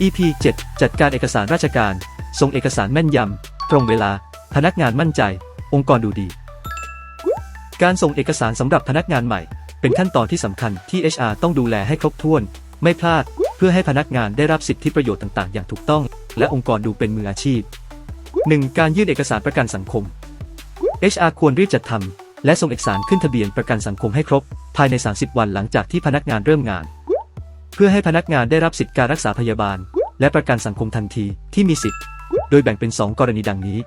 EP 7 จัดการเอกสารราชการ ส่งเอกสารแม่นยำ ตรงเวลา พนักงานมั่นใจ องค์กรดูดี การส่งเอกสารสำหรับพนักงานใหม่ เป็นขั้นตอนที่สำคัญที่ HR ต้องดูแลให้ครบถ้วน ไม่พลาด เพื่อให้พนักงานได้รับสิทธิประโยชน์ต่างๆ อย่างถูกต้อง และองค์กรดูเป็นมืออาชีพ 1. การยื่นเอกสารประกันสังคม HR ควรรีบจัดทำและส่งเอกสารขึ้นทะเบียนประกันสังคมให้ครบ ภายใน 30 วันหลังจากที่พนักงานเริ่มงาน เพื่อให้พนักงานได้รับสิทธิการรักษาพยาบาล และประกันสังคมทันทีที่มีสิทธิ์ โดยแบ่งเป็น 2 กรณีดังนี้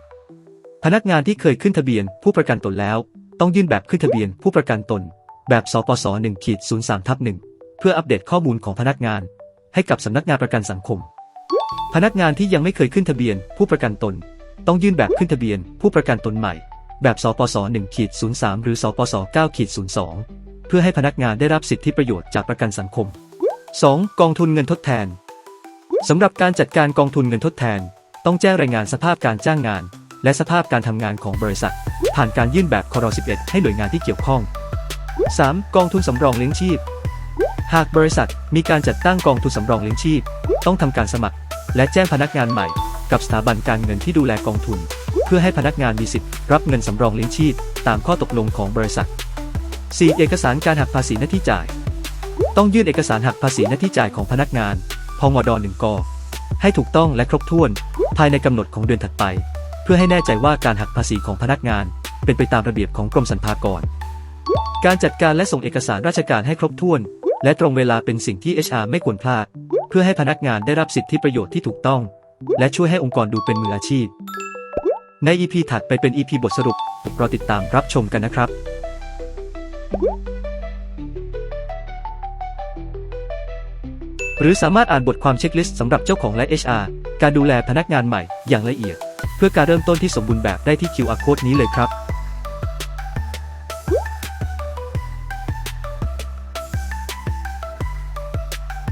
พนักงานที่เคยขึ้นทะเบียนผู้ประกันตนแล้ว ต้องยื่นแบบขึ้นทะเบียนผู้ประกันตน แบบสปส1ขีด03ทับ1เพื่ออัปเดตข้อมูลของพนักงาน ให้กับสำนักงานประกันสังคม พนักงานที่ยังไม่เคยขึ้นทะเบียนผู้ประกันตน ต้องยื่นแบบขึ้นทะเบียนผู้ประกันตนใหม่ แบบสปส1ขีด03หรือสปส9ขีด02เพื่อให้พนักงานได้รับสิทธิประโยชน์จากประกันสังคม 2. กองทุนเงินทดแทน สำหรับการจัดการกองทุนเงินทดแทน ต้องแจ้งรายงานสภาพการจ้างงาน และสภาพการทำงานของบริษัท ผ่านการยื่นแบบคอร11 ให้หน่วยงานที่เกี่ยวข้อง 3. กองทุนสำรองเลี้ยงชีพ หากบริษัทมีการจัดตั้งกองทุนสำรองเลี้ยงชีพ ต้องทำการสมัคร และแจ้งพนักงานใหม่ กับสถาบันการเงินที่ดูแลกองทุน เพื่อให้พนักงานมีสิทธิ์รับเงินสำรองเลี้ยงชีพ ตามข้อตกลงของบริษัท 4. เอกสารการหักภาษีหน้าที่จ่าย ต้องยื่นเอกสารหักภาษีหน้าที่จ่ายของพนักงานพงด1กให้ถูกต้องและครบถ้วน ภายในกำหนดของเดือนถัดไป เพื่อให้แน่ใจว่าการหักภาษีของพนักงาน เป็นไปตามระเบียบของกรมสรรพากร การจัดการและส่งเอกสารราชการให้ครบถ้วน และตรงเวลาเป็นสิ่งที่ HR ไม่ควรพลาด เพื่อให้พนักงานได้รับสิทธิประโยชน์ที่ถูกต้อง และช่วยให้องค์กรดูเป็นมืออาชีพ ใน EP ถัดไปเป็น EP บทสรุปรอติดตามรับชมกันนะครับ หรือสามารถอ่านบทความเช็คลิสต์สำหรับเจ้าของและ HR การดูแลพนักงานใหม่อย่างละเอียด เพื่อการเริ่มต้นที่สมบูรณ์แบบได้ที่ QR code นี้เลยครับ